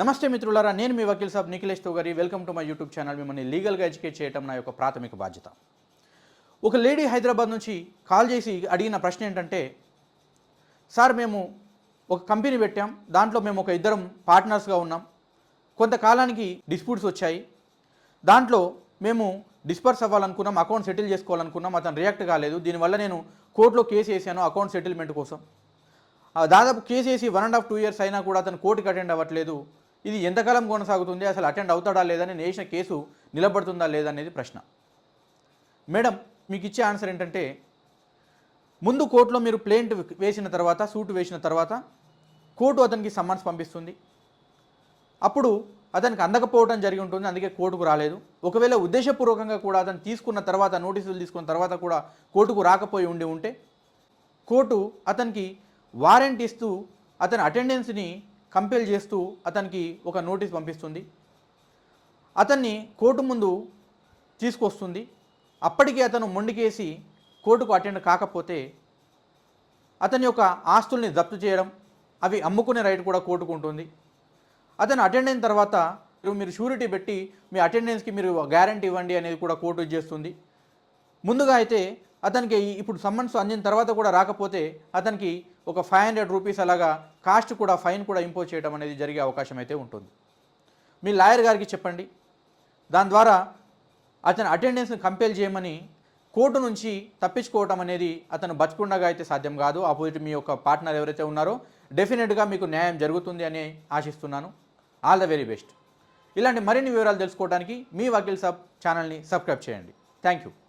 నమస్తే మిత్రులారా నేను మీ వకీల్ సాబ్ Nikhilesh Togari. Welcome to my YouTube channel. మిమ్మల్ని లీగల్గా ఎడ్యుకేట్ చేయడం నా యొక్క ప్రాథమిక బాధ్యత. ఒక లేడీ హైదరాబాద్ నుంచి కాల్ చేసి అడిగిన ప్రశ్న ఏంటంటే సార్ మేము ఒక కంపెనీ పెట్టాం. దాంట్లో మేము ఒక ఇద్దరం పార్ట్నర్స్గా ఉన్నాం. కొంతకాలానికి డిస్ప్యూట్స్ వచ్చాయి. దాంట్లో మేము డిస్పర్స్ అవ్వాలనుకున్నాం అకౌంట్ సెటిల్ చేసుకోవాలనుకున్నాం. అతను రియాక్ట్ కాలేదు. దీనివల్ల నేను కోర్టులో కేసు వేసాను అకౌంట్ సెటిల్మెంట్ కోసం. దాదాపు కేసు వేసి one and half two years అయినా కూడా అతను కోర్టుకి అటెండ్ అవ్వట్లేదు. ఇది ఎంతకాలం కొనసాగుతుంది? అసలు అటెండ్ అవుతాడా లేదని నేసిన కేసు నిలబడుతుందా లేదా అనేది ప్రశ్న. మేడం మీకు ఇచ్చే ఆన్సర్ ఏంటంటే ముందు కోర్టులో మీరు ప్లేంట్ వేసిన తర్వాత సూట్ వేసిన తర్వాత కోర్టు అతనికి సమ్మన్స్ పంపిస్తుంది. అప్పుడు అతనికి అందకపోవడం జరిగి ఉంటుంది అందుకే కోర్టుకు రాలేదు. ఒకవేళ ఉద్దేశపూర్వకంగా కూడా అతను తీసుకున్న తర్వాత నోటీసులు తీసుకున్న తర్వాత కూడా కోర్టుకు రాకపోయి ఉండి ఉంటే కోర్టు అతనికి వారెంట్ ఇస్తూ అతని అటెండెన్స్ని కంపెల్ చేస్తూ అతనికి ఒక నోటీస్ పంపిస్తుంది. అతన్ని కోర్టు ముందు తీసుకొస్తుంది. అప్పటికే అతను మొండికేసి కోర్టుకు అటెండ్ కాకపోతే అతని యొక్క ఆస్తుల్ని జప్తు చేయడం అవి అమ్ముకునే రైట్ కూడా కోర్టుకు ఉంటుంది. అతను అటెండ్ అయిన తర్వాత మీరు- మీరు షూరిటీ పెట్టి మీ అటెండెన్స్కి మీరు గ్యారంటీ ఇవ్వండి అనేది కూడా కోర్టు చేస్తుంది. ముందుగా అయితే అతనికి ఇప్పుడు సమ్మన్స్ అందిన తర్వాత కూడా రాకపోతే అతనికి ఒక ఫైవ్ హండ్రెడ్ రూపీస్ అలాగా కాస్ట్ కూడా ఫైన్ కూడా ఇంపోజ్ చేయడం అనేది జరిగే అవకాశం అయితే ఉంటుంది. మీ లాయర్ గారికి చెప్పండి. దాని ద్వారా అతని అటెండెన్స్ని కంపేల్ చేయమని కోర్టు నుంచి తప్పించుకోవటం అనేది అతను బతికుండగా అయితే సాధ్యం కాదు. ఆపోజిట్ మీ యొక్క పార్ట్నర్ ఎవరైతే ఉన్నారో డెఫినెట్గా మీకు న్యాయం జరుగుతుంది అని ఆశిస్తున్నాను. ఆల్ ద వెరీ బెస్ట్ ఇలాంటి మరిన్ని వివరాలు తెలుసుకోవడానికి మీ వకీల్ సబ్ ఛానల్ని సబ్స్క్రైబ్ చేయండి. Thank you